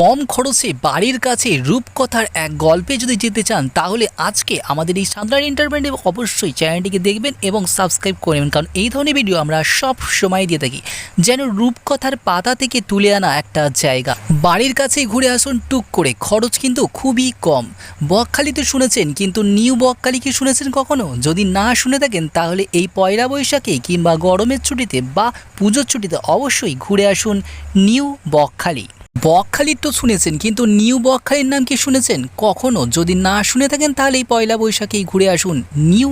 কম খরচে বাড়ির কাছে রূপকথার এক গল্পে যদি যেতে চান, তাহলে আজকে আমাদের এই সাঁতরার এন্টারপ্রেন্টে অবশ্যই চ্যানেলটিকে দেখবেন এবং সাবস্ক্রাইব করে নেবেন। কারণ এই ধরনের ভিডিও আমরা সব সময় দিয়ে থাকি। যেন রূপকথার পাতা থেকে তুলে আনা একটা জায়গা। বাড়ির কাছে ঘুরে আসুন টুক করে। খরচ কিন্তু খুবই কম। বকখালিতে শুনেছেন, কিন্তু নিউ বকখালি কি শুনেছেন কখনো? যদি না শুনে থাকেন, তাহলে এই পয়লা বৈশাখে কিংবা গরমের ছুটিতে বা পুজোর ছুটিতে অবশ্যই ঘুরে আসুন নিউ বকখালি। বকখালির তো শুনেছেন, কিন্তু নিউ বকখালির নাম কি শুনেছেন? কখনো? যদি না শুনে থাকেন, তাহলে এই পয়লা বৈশাখেই ঘুরে আসুন নিউ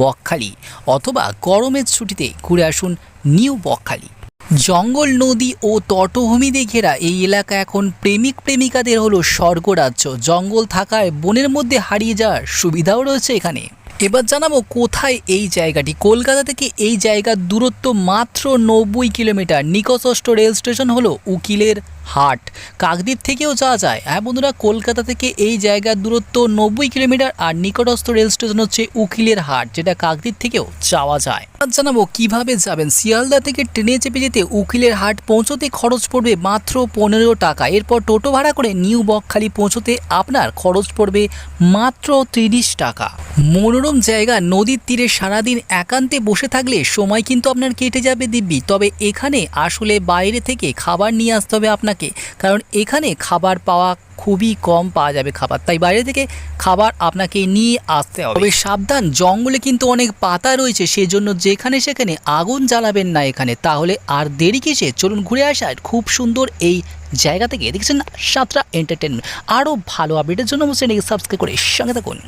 বকখালি, অথবা গরমের ছুটিতে ঘুরে আসুন নিউ বকখালি। জঙ্গল, নদী ও তটভূমিতে ঘেরা এই এলাকা এখন প্রেমিক প্রেমিকাদের হলো স্বর্গরাজ্য জঙ্গল থাকায় বনের মধ্যে হারিয়ে যাওয়ার সুবিধাও রয়েছে এখানে। এবার জানাব কোথায় এই জায়গাটি। কলকাতা থেকে এই জায়গার দূরত্ব মাত্র নব্বই কিলোমিটার। নিকটস্থ রেল স্টেশন হলো উকিলের হাট। কাকদ্বীপ থেকেও যাওয়া যায়। হ্যাঁ বন্ধুরা, কলকাতা থেকে এই জায়গার দূরত্ব নব্বই কিলোমিটার আর নিকটস্থ রেল স্টেশন হচ্ছে উকিলের হাট, যেটা কাকদ্বীপ থেকেও যাওয়া যায়। জানাব কীভাবে যাবেন। শিয়ালদা থেকে ট্রেনে চেপে যেতে উকিলের হাট পৌঁছতে খরচ পড়বে মাত্র পনেরো টাকা। এরপর টোটো ভাড়া করে নিউ বকখালি পৌঁছতে আপনার খরচ পড়বে মাত্র তিরিশ টাকা। মনোরম জায়গা, নদীর তীরে সারাদিন একান্তে বসে থাকলে সময় কিন্তু আপনার কেটে যাবে দিব্যি। তবে এখানে আসলে বাইরে থেকে খাবার নিয়ে আসতে হবে আপনাকে, কারণ এখানে খাবার পাওয়া খুবই কম পাওয়া যাবে খাবার। তাই বাইরে থেকে খাবার আপনাকে নিয়ে আসতে হবে। তবে সাবধান, জঙ্গলে কিন্তু অনেক পাতা রয়েছে সেই জন্য যেখানে সেখানে আগুন জ্বালাবেন না এখানে। তাহলে আর দেরি কিসে? চলুন ঘুরে আসার খুব সুন্দর এই জায়গা থেকে। দেখছেন সাতটা এন্টারটেনমেন্ট আরও ভালো আপডেটের জন্য অবশ্যই সাবস্ক্রাইব করে সঙ্গে থাকুন।